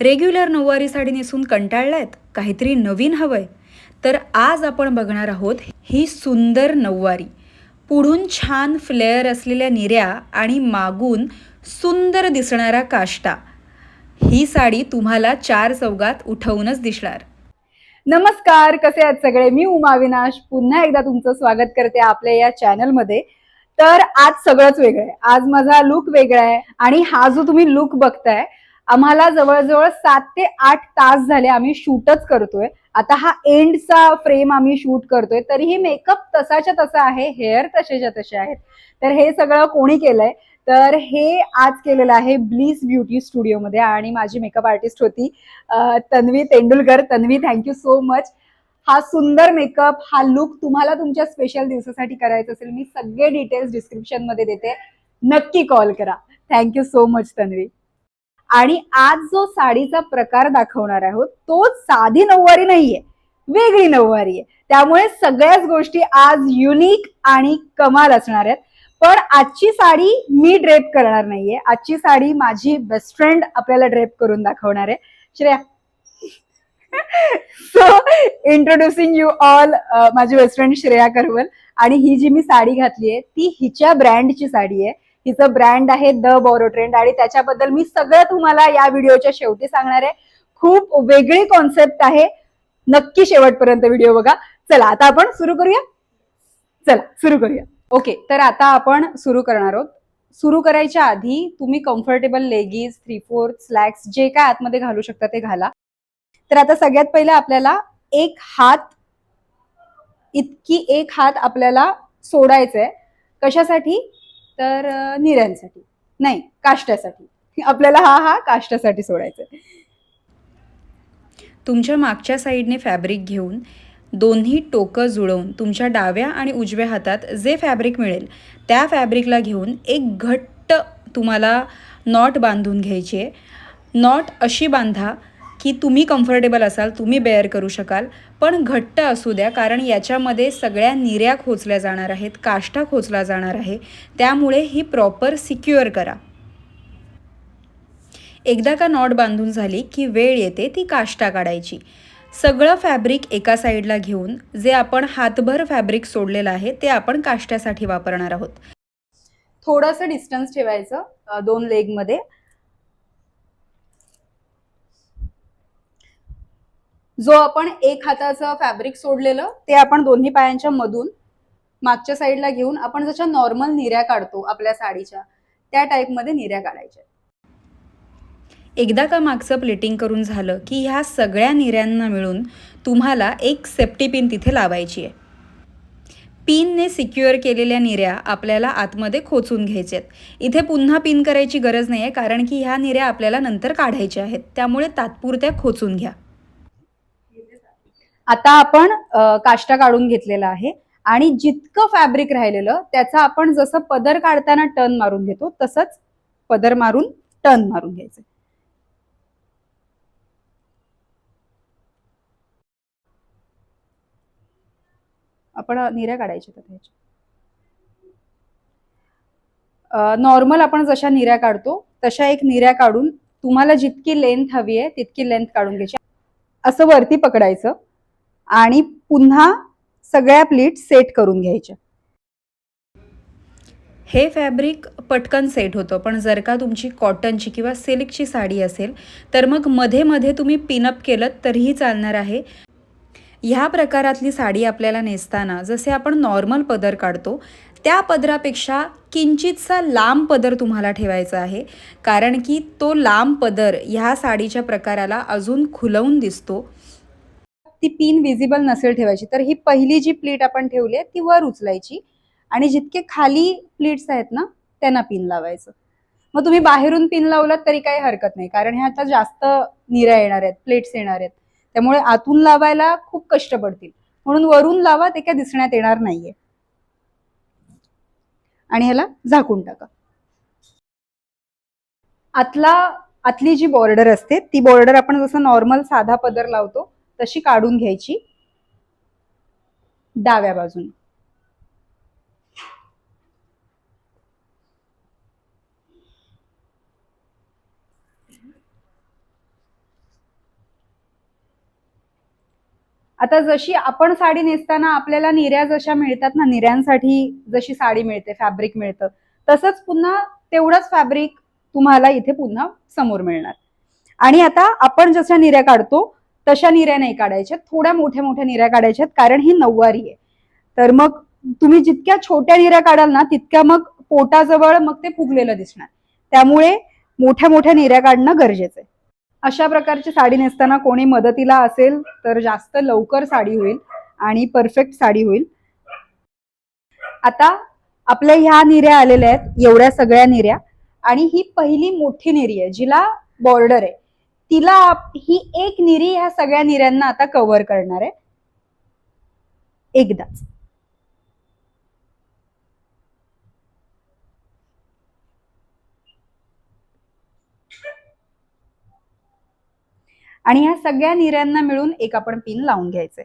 Regular नऊवारी साडी नेसून कंटाळलायत? काहीतरी नवीन हवंय. तर आज आपण बघणार आहोत ही सुंदर नऊवारी. पुढून छान फ्लेअर असलेल्या निऱ्या आणि मागून सुंदर दिसणारा काष्टा. ही साडी तुम्हाला चार चौगात उठवूनच दिसणार. नमस्कार कसे आहेत सगळे? मी उमा अविनाश. पुन्हा एकदा तुमचं स्वागत करते आपल्या या चॅनलमध्ये. तर आज सगळंच वेगळं आहे. आज माझा लुक वेगळा आहे आणि हा जो तुम्ही लुक बघताय आम्हाला जवळजवळ सात ते आठ तास झाले आम्ही शूटच करतोय. आता हा एंडचा फ्रेम आम्ही शूट करतोय तरीही मेकअप तसाच्या तसा आहे हेअर तसेच्या तसे आहेत. तर हे सगळं कोणी केलंय? तर हे आज केलेलं आहे ब्लीस ब्युटी स्टुडिओमध्ये आणि माझी मेकअप आर्टिस्ट होती Tanvi Tendulkar. Tanvi thank you so much हा सुंदर मेकअप हा लुक तुम्हाला तुमच्या स्पेशल दिवसासाठी करायचा असेल मी सगळे डिटेल्स डिस्क्रिप्शनमध्ये देते. नक्की कॉल करा. Thank you so much Tanvi. आणि आज जो साडीचा प्रकार दाखवणार आहोत तो साधी नऊवारी नाहीये वेगळी नऊवारी आहे त्यामुळे सगळ्याच गोष्टी आज युनिक आणि कमाल असणार आहेत. पण आजची साडी मी ड्रेप करणार नाहीये. आजची साडी माझी बेस्ट फ्रेंड आपल्याला ड्रेप करून दाखवणार आहे. Shreya. So introducing you all माझी बेस्ट फ्रेंड श्रेया करवल. आणि ही जी मी साडी घातली आहे ती हिच्या ब्रँडची साडी आहे हिचं ब्रँड आहे द बोरो ट्रेंड आणि त्याच्याबद्दल मी सगळं तुम्हाला या व्हिडिओच्या शेवटी सांगणार आहे. खूप वेगळी कॉन्सेप्ट आहे. नक्की शेवटपर्यंत व्हिडिओ बघा. चला आता आपण सुरू करूया? चला सुरू करूया. ओके तर आता आपण सुरू करणार आहोत. सुरू करायच्या आधी तुम्ही comfortable leggings three fourth slacks जे काय आतमध्ये घालू शकता ते घाला. तर आता सगळ्यात पहिले आपल्याला एक हात इतकी एक हात आपल्याला सोडायचं आहे कशासाठी? तर निऱ्यांसाठी. नाही काष्ट्यासाठी आपल्याला हा हा काष्ट्यासाठी सोडायचा तुमच्या मागच्या साईडने फॅब्रिक घेऊन दोन्ही टोकं जुळवून तुमच्या डाव्या आणि उजव्या हातात जे फॅब्रिक मिळेल त्या फॅब्रिकला घेऊन एक घट्ट तुम्हाला नॉट बांधून घ्यायची आहे. नॉट अशी बांधा की तुम्ही कम्फर्टेबल असाल तुम्ही बेअर करू शकाल पण घट्ट असू द्या कारण याच्यामध्ये सगळ्या निर्या खोचल्या जाणार आहेत काष्टा खोचला जाणार आहे. त्यामुळे ही प्रॉपर सिक्युअर करा. एकदा का नॉट बांधून झाली की वेळ येते ती काष्टा काढायची. सगळं फॅब्रिक एका साईडला घेऊन जे आपण हातभर फॅब्रिक सोडलेलं आहे ते आपण काष्ट्यासाठी वापरणार आहोत. थोडंसं डिस्टन्स ठेवायचं दोन लेग जो आपण एक हाताचं फॅब्रिक सोडलेलं ते आपण दोन्ही पायांच्या मधून मागच्या साईडला घेऊन आपण जशा नॉर्मल निऱ्या काढतो आपल्या साडीच्या त्या टाईपमध्ये निऱ्या काढायच्या. एकदा का मागचं प्लेटिंग करून झालं की ह्या सगळ्या निऱ्यांना मिळून तुम्हाला एक सेफ्टी पिन तिथे लावायची आहे. पिनने सिक्युअर केलेल्या निऱ्या आपल्याला आतमध्ये खोचून घ्यायच्यात इथे पुन्हा पिन करायची गरज नाही आहे कारण की ह्या निऱ्या आपल्याला नंतर काढायच्या आहेत. त्यामुळे तात्पुरत्या खोचून घ्या. आता आपण काष्टा काढून घेतलेला आहे आणि जितकं फॅब्रिक राहिलेलं त्याचा आपण जसं पदर काढताना टर्न मारून घेतो तसंच पदर मारून टर्न मारून घ्यायचं. आपण निऱ्या काढायच्या आता नॉर्मल आपण जशा निऱ्या काढतो तशा एक निऱ्या काढून तुम्हाला जितकी लेंथ हवी आहे तितकी लेंथ काढून घ्यायची. असं वरती पकडायचं. आणि पुन्हा सगळ्या प्लीट सेट करून घ्यायच्या. हे फॅब्रिक पटकन सेट होतं पण जर का तुमची कॉटनची किंवा सिल्कची साडी असेल तर मग मध्ये मध्ये तुम्ही पिनअप केलं तरीही चालणार आहे. ह्या प्रकारातली साडी आपल्याला नेसताना जसे आपण नॉर्मल पदर काढतो त्या पदरापेक्षा किंचितसा लांब पदर तुम्हाला ठेवायचा आहे कारण की तो लांब पदर ह्या साडीच्या प्रकाराला अजून खुलवून दिसतो. ती पिन विजिबल नसेल ठेवायची तर ही पहिली जी प्लीट आपण ठेवली आहे ती वर उचलायची. आणि जितके खाली प्लीट्स आहेत ना त्यांना पिन लावायचं. मग तुम्ही बाहेरून पिन लावलात तरी काही हरकत नाही कारण ह्या आता जास्त निऱ्या येणार आहेत प्लेट्स येणार आहेत. त्यामुळे आतून लावायला खूप कष्ट पडतील. म्हणून वरून लावा ते काय दिसण्यात येणार नाहीये. आणि ह्याला झाकून टाका. आतला आतली जी बॉर्डर असते ती बॉर्डर आपण जसं नॉर्मल साधा पदर लावतो तशी काढून घ्यायची. डाव्या बाजून. आता जशी आपण साडी नेसताना आपल्याला निर्या जशा मिळतात ना निर्यांसाठी जशी साडी मिळते फॅब्रिक मिळतं तसंच पुन्हा तेवढंच फॅब्रिक तुम्हाला इथे पुन्हा समोर मिळणार. आणि आता आपण जशा निर्या काढतो तशा निऱ्या नाही काढायच्या थोड्या मोठ्या मोठ्या निऱ्या काढायच्यात कारण ही नऊवारी आहे. तर मग तुम्ही जितक्या छोट्या निऱ्या काढाल ना तितक्या मग पोटाजवळ मग ते फुगलेलं दिसणार. त्यामुळे मोठ्या मोठ्या निऱ्या काढणं गरजेचं आहे. अशा प्रकारची साडी नेसताना कोणी मदतीला असेल तर जास्त लवकर साडी होईल आणि परफेक्ट साडी होईल. आता आपल्या ह्या निऱ्या आलेल्या आहेत एवढ्या सगळ्या निऱ्या. आणि ही पहिली मोठी निरी आहे जिला बॉर्डर आहे. तिला ही एक निरी ह्या सगळ्या निऱ्यांना आता कव्हर करणार आहे. एकदाच. आणि ह्या सगळ्या निऱ्यांना मिळून एक आपण पिन लावून घ्यायचंय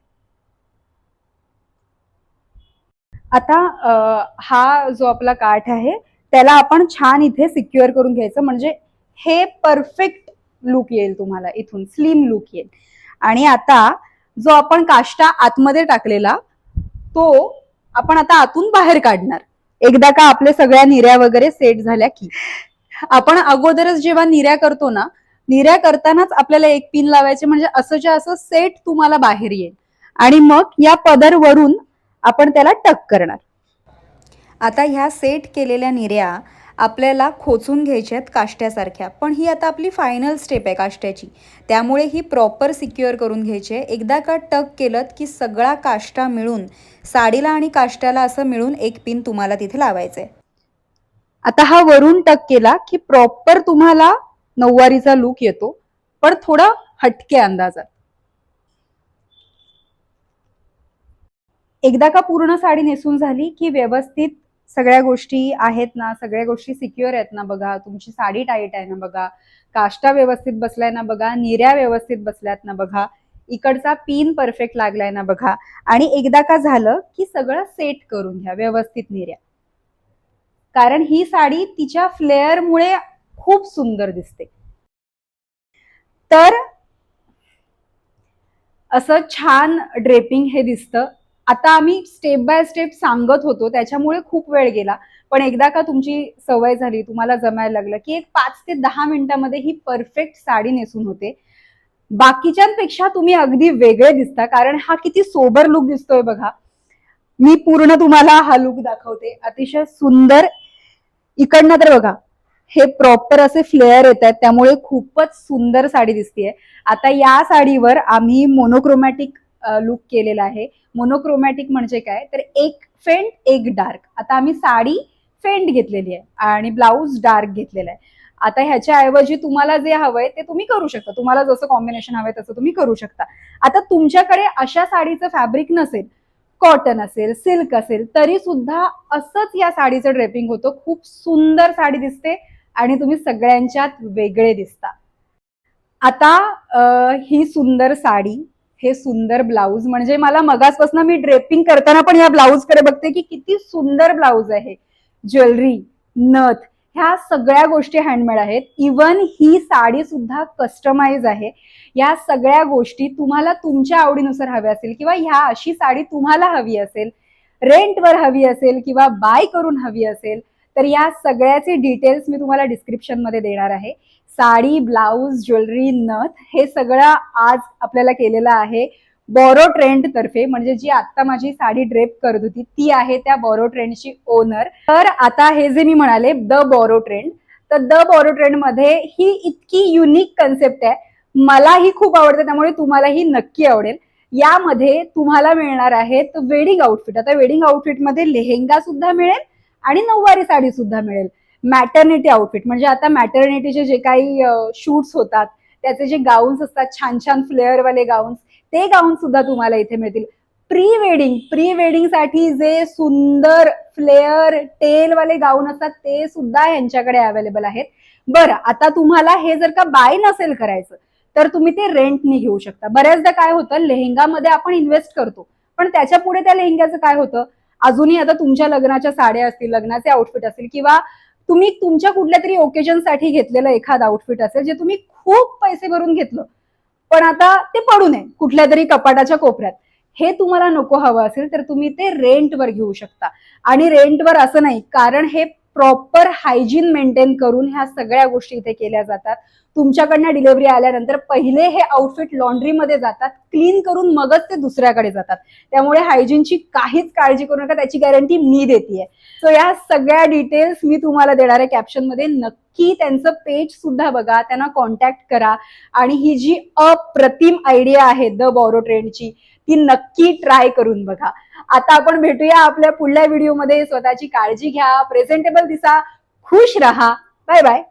आता हा जो आपला काठ आहे त्याला आपण छान इथे सिक्युअर करून घ्यायचं. म्हणजे हे परफेक्ट लुक येईल तुम्हाला इथून स्लिम लुक येईल. आणि आता जो आपण काष्टा आतमध्ये टाकलेला तो आपण आता आतून बाहेर काढणार. एकदा का आपल्या सगळ्या निऱ्या वगैरे सेट झाल्या की. आपण अगोदरच जेव्हा निऱ्या करतो ना निऱ्या करतानाच आपल्याला एक पिन लावायचे म्हणजे असं जे असं सेट तुम्हाला बाहेर येईल. आणि मग या पदर वरून आपण त्याला टक करणार. आता ह्या सेट केलेल्या निऱ्या आपल्याला खोचून घ्यायच्या आहेत काष्ट्यासारख्या. पण ही आता आपली फायनल स्टेप आहे काष्ट्याची. त्यामुळे ही प्रॉपर सिक्युअर करून घ्यायची आहे. एकदा का टक केलं की सगळा काष्टा मिळून साडीला आणि काष्ट्याला असं मिळून एक पिन तुम्हाला तिथे लावायचं आहे आता हा वरून टक केला की प्रॉपर तुम्हाला नऊवारीचा लुक येतो. पण थोडा हटके अंदाजात. एकदा का पूर्ण साडी नेसून झाली की व्यवस्थित सगळ्या गोष्टी आहेत ना सगळ्या गोष्टी सिक्युअर आहेत ना बघा. तुमची साडी टाईट आहे ना बघा. काष्टा व्यवस्थित बसलाय ना बघा. निऱ्या व्यवस्थित बसल्यात ना बघा. इकडचा पिन परफेक्ट लागलाय ना बघा. आणि एकदा का झालं की सगळं सेट करून घ्या व्यवस्थित निऱ्या. कारण ही साडी तिच्या फ्लेअरमुळे खूप सुंदर दिसते. तर असं छान ड्रेपिंग हे दिसतं. आता आम्ही स्टेप बाय स्टेप सांगत होतो त्याच्यामुळे खूप वेळ गेला. पण एकदा का तुमची सवय झाली तुम्हाला जमायला लागलं की एक पाच ते दहा मिनिटामध्ये ही परफेक्ट साडी नेसून होते. बाकीच्यांपेक्षा तुम्ही अगदी वेगळे दिसता कारण हा किती सोबर लुक दिसतोय बघा. मी पूर्ण तुम्हाला हा लुक दाखवते. अतिशय सुंदर. इकडनं तर बघा हे प्रॉपर असे फ्लेअर येत आहेत त्यामुळे खूपच सुंदर साडी दिसतीये. आता या साडीवर आम्ही मोनोक्रोमॅटिक लुक केलेला आहे. मोनोक्रोमॅटिक म्हणजे काय? तर एक फेंट एक डार्क आता आम्ही साडी फेंट घेतलेली आहे आणि ब्लाऊज डार्क घेतलेला आहे. आता ह्याच्या ऐवजी तुम्हाला जे हवंय ते तुम्ही करू शकता. तुम्हाला जसं कॉम्बिनेशन हवंय तसं तुम्ही करू शकता. आता तुमच्याकडे अशा साडीचं फॅब्रिक नसेल कॉटन असेल सिल्क असेल तरी सुद्धा असंच या साडीचं ड्रेपिंग होतं. खूप सुंदर साडी दिसते आणि तुम्ही सगळ्यांच्यात वेगळे दिसता. आता ही सुंदर साडी हे सुंदर ब्लाऊज. म्हणजे मला मगासपासून मी ड्रेपिंग करताना पण या ब्लाऊजकडे बघते की किती सुंदर ब्लाऊज आहे. ज्वेलरी नथ ह्या सगळ्या गोष्टी हँडमेड आहेत. इवन ही साडी सुद्धा कस्टमाइज आहे. या सगळ्या गोष्टी तुम्हाला तुमच्या आवडीनुसार हव्या असेल किंवा ह्या अशी साडी तुम्हाला हवी असेल रेंटवर हवी असेल किंवा बाय करून हवी असेल तर या सगळ्याचे डिटेल्स मी तुम्हाला डिस्क्रिप्शनमध्ये देणार आहे. साडी ब्लाऊज ज्वेलरी नथ हे सगळं आज आपल्याला केलेलं आहे. बॉरो ट्रेंड तर्फे म्हणजे जी आता माझी साडी ड्रेप करत होती ती आहे त्या बॉरो ट्रेंडची ओनर तर आता हे जे मी म्हणाले द बॉरो ट्रेंड तर द बॉरो ट्रेंडमध्ये ही इतकी युनिक कन्सेप्ट आहे. मलाही खूप आवडते त्यामुळे तुम्हालाही नक्की आवडेल. यामध्ये तुम्हाला मिळणार आहेत वेडिंग आउटफिट आता वेडिंग आउटफिटमध्ये लेहेंगा सुद्धा मिळेल आणि नऊवारी साडी सुद्धा मिळेल. मॅटर्निटी आउटफिट म्हणजे आता मॅटर्निटीचे जे काही शूट्स होतात त्याचे जे गाऊन्स असतात छान छान फ्लेअरवाले गाऊन्स ते गाऊन सुद्धा तुम्हाला इथे मिळतील. प्री वेडिंग प्री वेडिंगसाठी जे सुंदर फ्लेअर टेल वाले गाऊन असतात ते सुद्धा यांच्याकडे अवेलेबल आहेत. बरं आता तुम्हाला हे जर का बाय नसेल करायचं तर तुम्ही ते रेंटने घेऊ शकता. बऱ्याचदा काय होतं लेहंगामध्ये आपण इन्व्हेस्ट करतो पण त्याच्या पुढे त्या लेहंग्याचं काय होतं? अजूनही आता तुमच्या लग्नाच्या साड्या असतील लग्नाचे आउटफिट असतील किंवा तुम्ही तुमच्या कुठल्या तरी ओकेजनसाठी घेतलेलं एखादं आउटफिट असेल जे तुम्ही खूप पैसे भरून घेतलं पण आता ते पडू नये कुठल्या तरी कपाटाच्या कोपऱ्यात. हे तुम्हाला नको हवं असेल तर तुम्ही ते रेंटवर घेऊ शकता. आणि रेंटवर असं नाही कारण हे प्रॉपर हायजीन मेंटेन करून ह्या सगळ्या गोष्टी इथे केल्या जातात. तुमच्याकडनं डिलिव्हरी आल्यानंतर पहिले हे आउटफिट लॉन्ड्रीमध्ये जातात क्लीन करून मगच ते दुसऱ्याकडे जातात. त्यामुळे हायजीनची काहीच काळजी करू नका त्याची गॅरंटी मी देते सो या सगळ्या डिटेल्स मी तुम्हाला देणार आहे कॅप्शनमध्ये नक्की त्यांचं पेज सुद्धा बघा त्यांना कॉन्टॅक्ट करा. आणि ही जी अप्रतिम आयडिया आहे द बॉरो ट्रेंडची ती नक्की ट्राय करून बघा. आता आपण भेटूया आपल्या पुढल्या व्हिडिओमध्ये स्वतःची काळजी घ्या प्रेझेंटेबल दिसा खुश राहा. Bye bye